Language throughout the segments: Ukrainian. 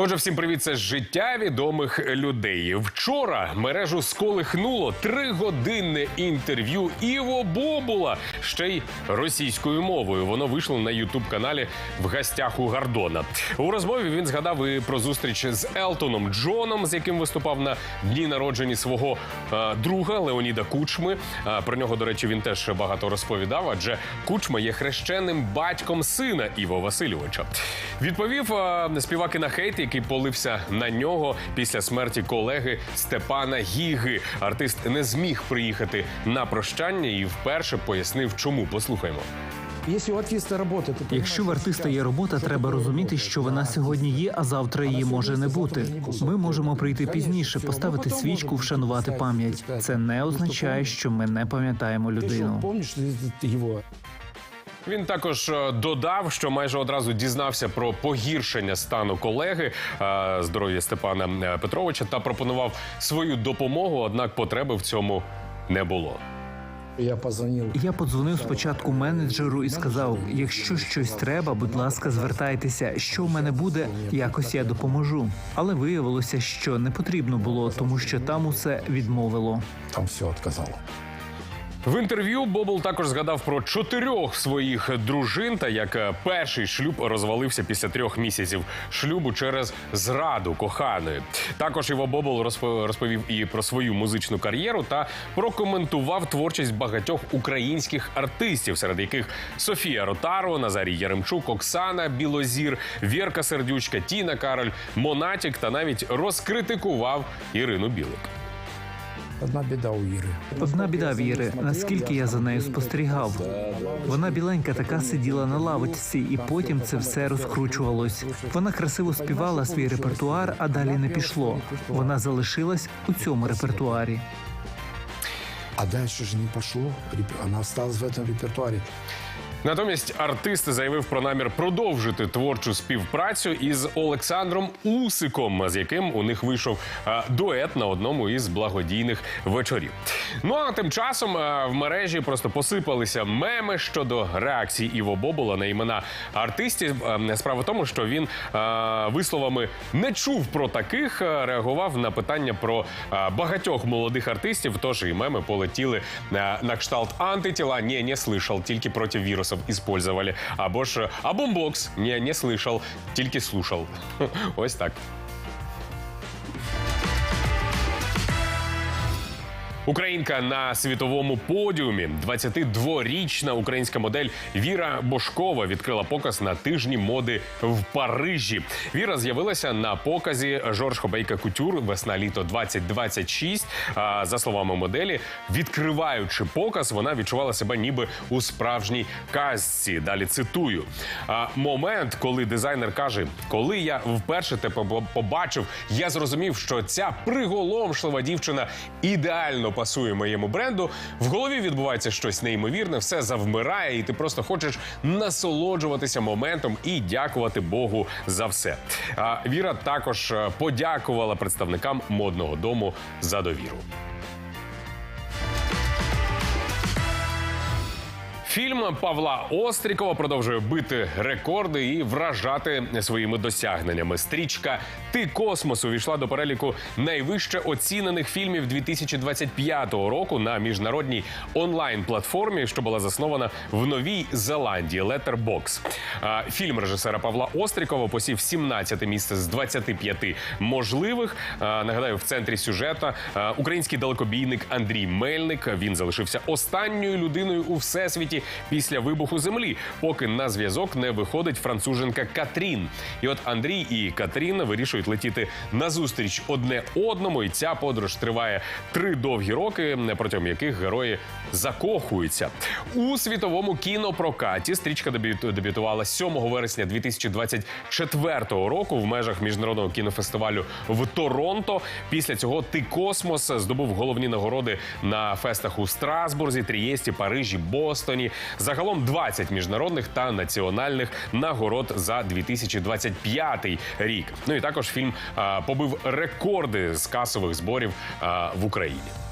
Отже, всім привіт, це життя відомих людей. Вчора мережу сколихнуло тригодинне інтерв'ю Іво Бобула, ще й російською мовою. Воно вийшло на ютуб-каналі в гостях у Гардона. У розмові він згадав і про зустріч з Елтоном Джоном, з яким виступав на дні народження свого е, друга Леоніда Кучми. Е, про нього, до речі, він теж багато розповідав, адже Кучма є хрещеним батьком сина Іво Васильовича. Відповів е, співак і на хейт, який полився на нього після смерті колеги Степана Гіги. Артист не зміг приїхати на прощання і вперше пояснив, чому. Послухаймо. Якщо в артиста є робота, треба розуміти, що вона сьогодні є, а завтра її може не бути. Ми можемо прийти пізніше, поставити свічку, вшанувати пам'ять. Це не означає, що ми не пам'ятаємо людину. Він також е, додав, що майже одразу дізнався про погіршення стану колеги е, здоров'я Степана е, Петровича та пропонував свою допомогу однак потреби в цьому не було. Я позвонив. Я подзвонив спочатку менеджеру і сказав: якщо щось треба, будь ласка, звертайтеся. Що в мене буде, якось я допоможу. Але виявилося, що не потрібно було, тому що там усе відмовило. Там все відказало. В інтерв'ю Бобл також згадав про чотирьох своїх дружин та як е, перший шлюб розвалився після трьох місяців шлюбу через зраду коханої. Також Іво Бобл розпо- розповів і про свою музичну кар'єру та прокоментував творчість багатьох українських артистів, серед яких Софія Ротаро, Назарій Яремчук, Оксана Білозір, Вірка Сердючка, Тіна Кароль, Монатік та навіть розкритикував Ірину Білик. Одна біда у Іри. Одна біда віри, наскільки я за нею спостерігав. Вона біленька така сиділа на лавочці, і потім це все розкручувалось. Вона красиво співала свій репертуар, а далі не пішло. Вона залишилась у цьому репертуарі. А далі ж не пошло. Вона Она осталась в цьому репертуаре. Натомість артист заявив про намір продовжити творчу співпрацю із Олександром Усиком, з яким у них вийшов е, дует на одному із благодійних вечорів. Ну а тим часом е, в мережі просто посипалися меми щодо реакції Іво Бобола на імена артистів. Е, Справа в тому, що він висловами не чув про таких, реагував на питання про багатьох молодих артистів. Тож і меми полетіли на, кшталт антитіла. Ні, не слышал, тільки проти вірусів использовали. Або ж а бомбокс. Не, не слышал, тільки слушал. Ось так. Українка на світовому подіумі. 22-річна українська модель Віра Бошкова відкрила показ на тижні моди в Парижі. Віра з'явилася на показі Жорж Хобейка Кутюр весна-літо 2026. А, За словами моделі, відкриваючи показ, вона відчувала себе ніби у справжній казці. Далі цитую: момент, коли дизайнер каже: коли я вперше тебе побачив, я зрозумів, що ця приголомшлива дівчина ідеально пасує моєму бренду. В голові відбувається щось неймовірне, все завмирає, і ти просто хочеш насолоджуватися моментом і дякувати Богу за все. Віра також е, подякувала представникам модного дому за довіру. Фільм Павла Острікова продовжує бити рекорди і вражати своїми досягненнями. Стрічка Ти космос увійшла до переліку найвище оцінених фільмів 2025 року на міжнародній онлайн-платформі, що була заснована в Новій Зеландії. Letterboxd. Фільм режисера Павла Острікова посів 17 місце з 25 можливих. Нагадаю, в центрі сюжета український далекобійник Андрій Мельник. Він залишився останньою людиною у всесвіті після вибуху землі, поки на зв'язок не виходить француженка Катрін. І от Андрій і Катрін вирішують летіти назустріч одне одному, і ця подорож триває три довгі роки, протягом яких герої закохуються у світовому кінопрокаті. Стрічка дебют- дебютувала 7 вересня 2024 року в межах міжнародного кінофестивалю в Торонто. Після цього ти космос здобув головні нагороди на фестах у Страсбурзі, Трієсті, Парижі, Бостоні. Загалом 20 міжнародних та національних нагород за 2025 рік. Ну і також фільм побив рекорди з касових зборів в Україні.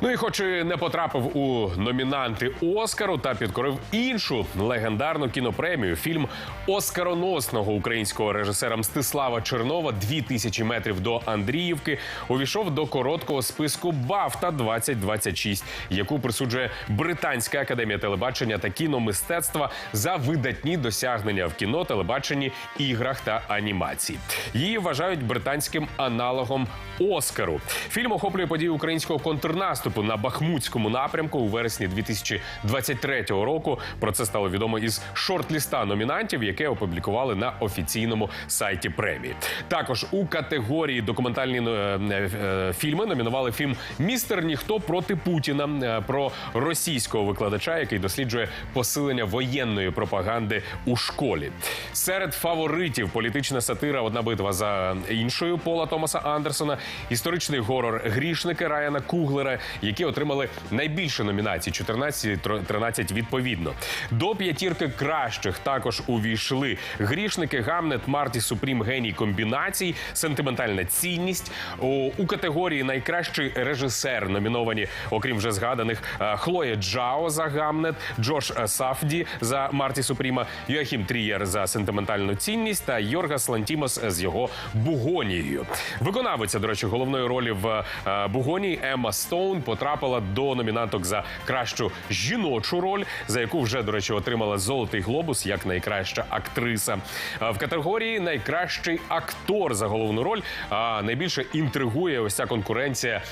Ну і хоч і не потрапив у номінанти Оскару та підкорив іншу легендарну кінопремію фільм оскароносного українського режисера Мстислава Чернова «2000 метрів до Андріївки увійшов до короткого списку Бафта 2026, яку присуджує Британська академія телебачення та кіномистецтва за видатні досягнення в кіно, телебаченні, іграх та анімації. Її вважають британським аналогом Оскару. Фільм охоплює події українського контрнаступу на Бахмутському напрямку у вересні 2023 року. Про це стало відомо із шорт-ліста номінантів, яке опублікували на офіційному сайті премії. Також у категорії документальні е, е, фільми номінували фільм Містер Ніхто проти Путіна е, про російського викладача, який досліджує посилення воєнної пропаганди у школі. Серед фаворитів політична сатира Одна битва за іншою Пола Томаса Андерсона, історичний горор Грішники Райана Куглера, які отримали найбільше номінацій 14 і 13 відповідно. До п'ятірки кращих також увійшли грішники Гамнет, Марті Супрім, геній комбінацій, сентиментальна цінність у, категорії найкращий режисер номіновані, окрім вже згаданих е, Хлоя Джао за Гамнет, Джош е, Сафді за Марті Супріма, Йоахім Трієр за сентиментальну цінність та Йоргас Лантімос з його Бугонією. Виконавиця, до речі, головної ролі в е, Бугонії Емма Стоун потрапила до номінанток за кращу жіночу роль, за яку вже до речі отримала золотий глобус як найкраща актриса. В категорії найкращий актор за головну роль а, найбільше інтригує ось ця конкуренція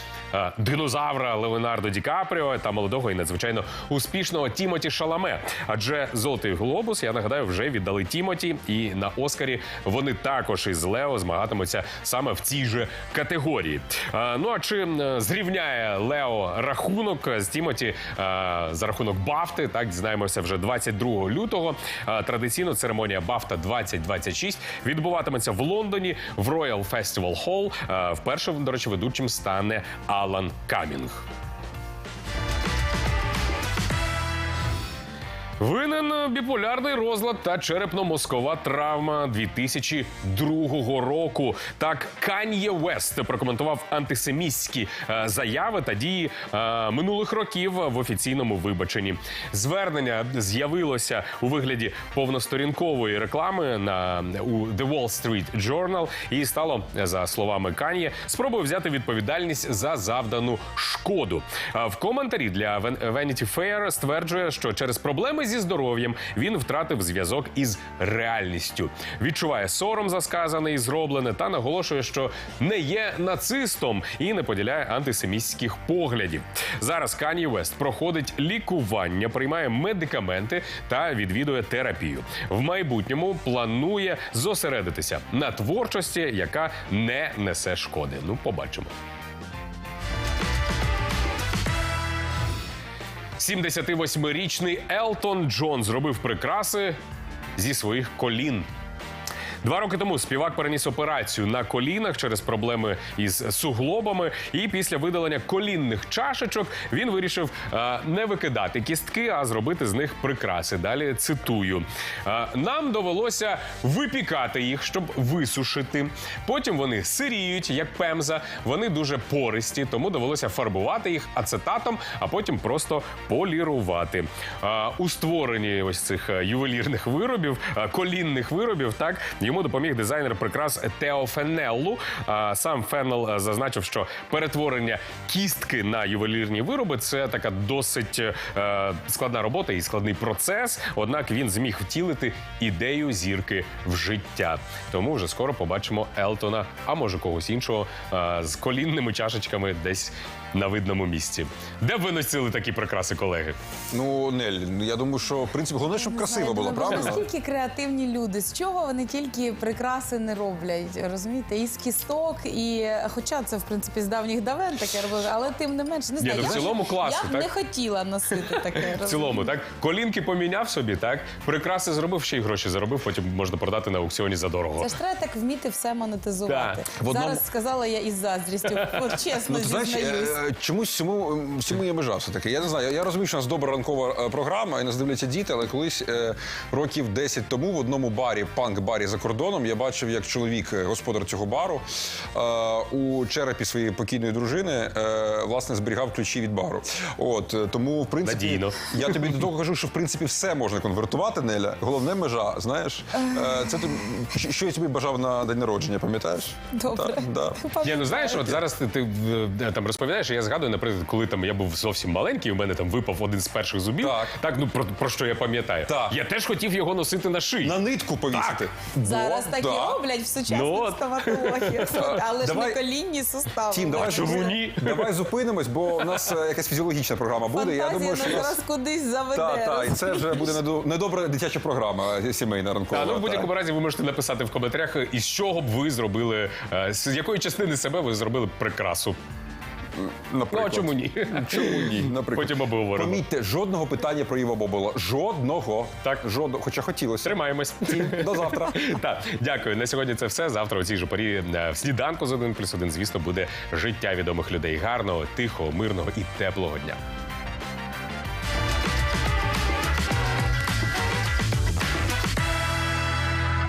динозавра Леонардо Ді Капріо та молодого і надзвичайно успішного Тімоті Шаламе. Адже золотий глобус, я нагадаю, вже віддали Тімоті, і на Оскарі вони також із Лео змагатимуться саме в цій же категорії. Ну а чи зрівняє Лео рахунок з Тімоті за рахунок Бафти? Так дізнаємося вже 22 лютого. Традиційно церемонія Бафта 2026 відбуватиметься в Лондоні в Royal Festival Hall. Вперше, до речі, ведучим стане Алан Камінг. Винен біполярний розлад та черепно-мозкова травма 2002 року. Так Кан'є Вест прокоментував антисемітські е, заяви та дії е, минулих років в офіційному вибаченні. Звернення з'явилося у вигляді повносторінкової реклами на у The Wall Street Journal і стало, за словами Кан'є, спробою взяти відповідальність за завдану шкоду. В коментарі для Vanity Fair стверджує, що через проблеми зі здоров'ям він втратив зв'язок із реальністю. Відчуває сором за сказане і зроблене, та наголошує, що не є нацистом і не поділяє антисемітських поглядів. Зараз Кані Вест проходить лікування, приймає медикаменти та відвідує терапію. В майбутньому планує зосередитися на творчості, яка не несе шкоди. Ну, побачимо. 78-річний Елтон Джон зробив прикраси зі своїх колін. Два роки тому співак переніс операцію на колінах через проблеми із суглобами. І після видалення колінних чашечок він вирішив е, не викидати кістки, а зробити з них прикраси. Далі цитую: «Е, нам довелося випікати їх, щоб висушити. Потім вони сиріють, як пемза. Вони дуже пористі, тому довелося фарбувати їх ацетатом, а потім просто полірувати. Е, у створенні ось цих е, ювелірних виробів, е, колінних виробів, так йому допоміг дизайнер прикрас Тео Фенеллу. Сам Феннел е, зазначив, що перетворення кістки на ювелірні вироби це така досить е, складна робота і складний процес. Однак він зміг втілити ідею зірки в життя. Тому вже скоро побачимо Елтона, а може когось іншого е, з колінними чашечками десь на видному місці. Де б ви носили такі прикраси, колеги? Ну, Нель, я думаю, що в принципі головне, щоб красиво було, Ну, правильно? Наскільки креативні люди, з чого вони тільки прикраси не роблять, розумієте? І з кісток, і хоча це в принципі з давніх давен таке робили, але тим не менш не знаю. ну, в я б- цілому класно, Я б так? не хотіла носити таке. В цілому, так колінки поміняв собі, так прикраси зробив, ще й гроші заробив. Потім можна продати на аукціоні за дорого. Це ж треба так вміти все монетизувати. Так. В одному- Зараз сказала я із заздрістю. От чесно Ну, ти знаєш, зізнаюсь. Е, чомусь всьому, всьому є межа все-таки. Я не знаю, я, я розумію, що у нас добра ранкова е, програма, і нас дивляться діти, але колись е, років 10 тому в одному барі, панк-барі за кордоном, я бачив, як чоловік, господар цього бару, е, у черепі своєї покійної дружини е, власне зберігав ключі від бару. От тому, в принципі, Надійно. я тобі до того кажу, що в принципі все можна конвертувати, Неля. Головне межа, знаєш, Е, це тобі, що- я тобі бажав на день народження, пам'ятаєш? Добре. Так, да. Ні, ну знаєш, от зараз ти, ти там розповідаєш, і я згадую, наприклад, коли там я був зовсім маленький, у мене там випав один з перших зубів. Так. ну про, про що я пам'ятаю. Так. Я теж хотів його носити на шиї. На нитку повісити. Зараз Во, так да. і роблять в сучасних Ну, от. стоматологіях. Але ж Давай- не колінні сустави. Тім, давай, чому ні? давай зупинимось, бо у нас е, якась фізіологічна програма буде. Я думаю, що нас нас... зараз кудись заведе. Так, так, і це вже буде недо- недобра дитяча програма е, сімейна ранкова. А, ну, в будь-якому разі ви можете написати в коментарях, із чого б ви зробили, е, з якої частини себе ви зробили прикрасу. Ну, а Наприклад. чому ні? Чому ні? Наприклад. Потім обговоримо. Помітьте, жодного питання про Іва Бобола. Жодного. Так. Жодного. Хоча хотілося. Тримаємось. До завтра. Так, дякую. На сьогодні це все. Завтра у цій же порі е, в сніданку з 1 плюс 1, звісно, буде життя відомих людей. Гарного, тихого, мирного і теплого дня.